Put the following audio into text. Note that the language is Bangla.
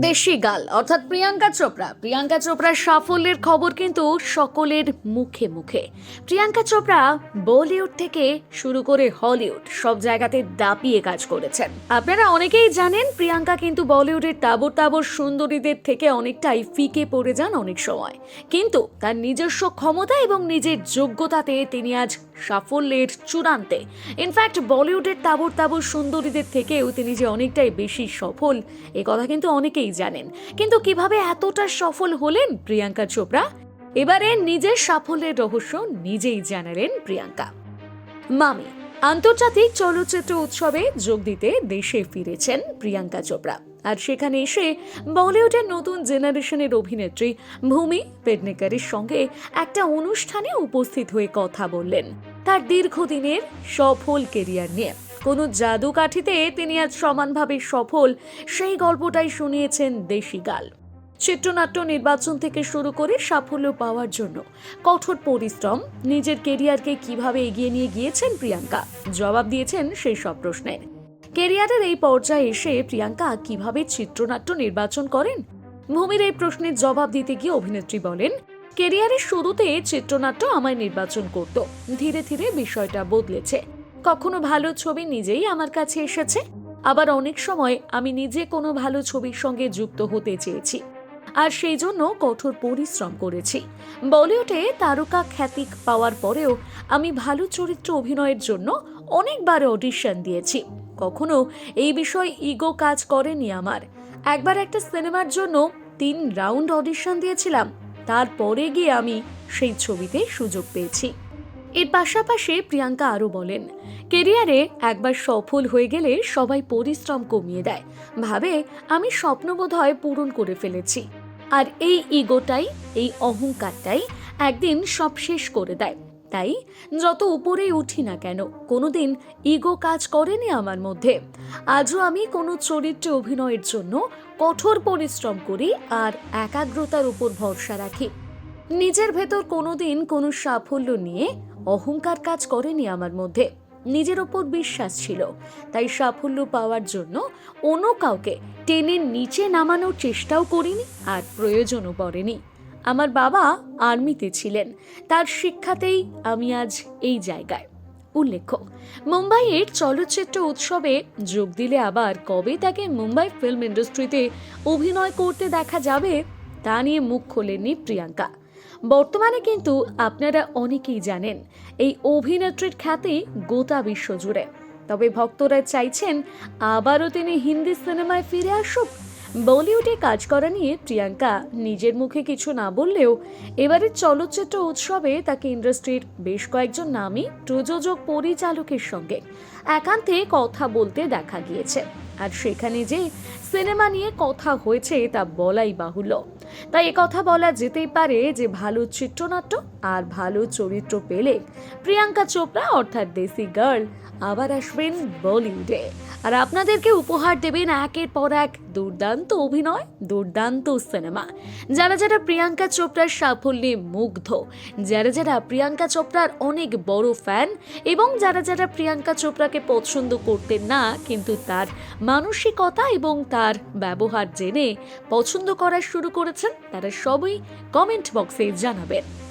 দেশি গাল, অর্থাৎ প্রিয়াঙ্কা চোপড়া। প্রিয়াঙ্কা চোপড়ার সাফল্যের খবর কিন্তু সকলের মুখে মুখে। প্রিয়াঙ্কা চোপড়া বলিউড থেকে শুরু করে হলিউড, সব জায়গাতে দাপিয়ে কাজ করেছেন। আপনারা অনেকেই জানেন, প্রিয়াঙ্কা কিন্তু বলিউডের তাবর তাবর সুন্দরীদের থেকে অনেকটাই ফিকে পড়ে যান অনেক সময়। কিন্তু তার নিজস্ব ক্ষমতা এবং নিজের যোগ্যতাতে তিনি আজ সাফল্যের চূড়ান্তে। ইনফ্যাক্ট বলিউডের তাবর তাবর সুন্দরীদের থেকেও তিনি যে অনেকটাই বেশি সফল, এ কথা কিন্তু অনেকেই জানেন। কিন্তু কীভাবে এতটা সফল হলেন প্রিয়াঙ্কা চোপড়া? এবারে নিজের সাফল্যের রহস্য নিজেই জানালেন প্রিয়াঙ্কা। মামি, আন্তর্জাতিক চলচ্চিত্র উৎসবে যোগ দিতে দেশে ফিরেছেন প্রিয়াঙ্কা চোপড়া। আর সেখানে এসে বলিউডের নতুন জেনারেশনের অভিনেত্রী ভূমি পেডনেকারের সঙ্গে একটা অনুষ্ঠানে উপস্থিত হয়ে কথা বললেন। তার দীর্ঘদিনের সফল কেরিয়ার নিয়ে। কোনো জাদু কাঠিতে তিনি আজ সমানভাবে সফল, সেই গল্পটাই শুনিয়েছেন দেশি গাল। চিত্রনাট্য নির্বাচন থেকে শুরু করে সাফল্য পাওয়ার জন্য কঠোর পরিশ্রম, নিজের কেরিয়ারকে কীভাবে এগিয়ে নিয়ে গিয়েছেন প্রিয়াঙ্কা? জবাব দিয়েছেন সেই সব প্রশ্নের কেরিয়ারের এই পর্যায়ে এসে প্রিয়াঙ্কা কীভাবে চিত্রনাট্য নির্বাচন করেন? ভূমির এই প্রশ্নের জবাব দিতে গিয়ে অভিনেত্রী বলেন, কেরিয়ারের শুরুতে চিত্রনাট্য আমায় নির্বাচন করত। ধীরে ধীরে বিষয়টা বদলেছে। কখনো ভালো ছবি নিজেই আমার কাছে এসেছে। আবার অনেক সময় আমি নিজে কোনো ভালো ছবির সঙ্গে যুক্ত হতে চেয়েছি। আর সেই জন্য কঠোর পরিশ্রম করেছি। বলিউডে তারকা খ্যাতি পাওয়ার পরেও আমি ভালো চরিত্র অভিনয়ের জন্য অনেকবার অডিশন দিয়েছি। কখনো এই বিষয়ে ইগো কাজ করেনি আমার। একবার একটা সিনেমার জন্য তিন রাউন্ড অডিশন দিয়েছিলাম। তারপরে গিয়ে আমি সেই ছবিতে সুযোগ পেয়েছি। এর পাশাপাশি প্রিয়াঙ্কা আরও বলেন, কেরিয়ারে একবার সফল হয়ে গেলে সবাই পরিশ্রম কমিয়ে দেয়। ভাবে, আমি স্বপ্নবোধহয় পূরণ করে ফেলেছি। আর এই ইগোটাই, এই অহংকারটাই একদিন সব শেষ করে দেয়। তাই যত উপরেই উঠি না কেন, কোনোদিন ইগো কাজ করেনি আমার মধ্যে। আজও আমি কোনো চরিত্রে অভিনয়ের জন্য কঠোর পরিশ্রম করি আর একাগ্রতার উপর ভরসা রাখি। নিজের ভেতর কোনোদিন কোনো সাফল্য নিয়ে অহংকার কাজ করেনি আমার মধ্যে। নিজের ওপর বিশ্বাস ছিল। তাই সাফল্য পাওয়ার জন্য অন্য কাউকে টেনে নিচে নামানোর চেষ্টাও করিনি আর প্রয়োজনও পড়েনি। আমার বাবা আর্মিতে ছিলেন। তার শিক্ষাতেই আমি আজ এই জায়গায়। উল্লেখ্য, মুম্বাইয়ের চলচ্চিত্র উৎসবে যোগ দিলে আবার কবে তাকে মুম্বাই ফিল্ম ইন্ডাস্ট্রিতে অভিনয় করতে দেখা যাবে তা নিয়ে মুখ খোলেননি প্রিয়াঙ্কা। বর্তমানে কিন্তু আপনারা অনেকেই জানেন, এই অভিনেত্রীর খ্যাতি গোটা বিশ্ব জুড়ে। তবে ভক্তরা চাইছেন আবারও তিনি হিন্দি সিনেমায় ফিরে আসুক। বলিউডে কাজ করা নিয়ে প্রিয়াঙ্কা নিজের মুখে কিছু না বললেও এবারের চলচ্চিত্র উৎসবে তাকে ইন্ডাস্ট্রির বেশ কয়েকজন নামী প্রযোজক পরিচালকের সঙ্গে একান্তে কথা বলতে দেখা গিয়েছে। আর সেখানে যে সিনেমা নিয়ে কথা হয়েছে তা বলাই বাহুল্য। তাই কথা বলা যেতেই পারে যে ভালো চিত্রনাট্য আর ভালো চরিত্র পেলে প্রিয়াঙ্কা চোপড়া অর্থাৎ দেশি গার্ল আবার আসবেন বলিউডে। আর আপনাদেরকে উপহার দেবেন একের পর এক দুর্দান্ত অভিনয়, দুর্দান্ত সিনেমা। যারা যারা প্রিয়াঙ্কা চোপড়ার সাফল্যে মুগ্ধ, যারা যারা প্রিয়াঙ্কা চোপড়ার অনেক বড় ফ্যান এবং যারা যারা প্রিয়াঙ্কা চোপড়াকে পছন্দ করতেন না, কিন্তু তার মানসিকতা এবং তার ব্যবহার জেনে পছন্দ করা শুরু করেছেন, তারা সবই কমেন্ট বক্সে জানাবেন।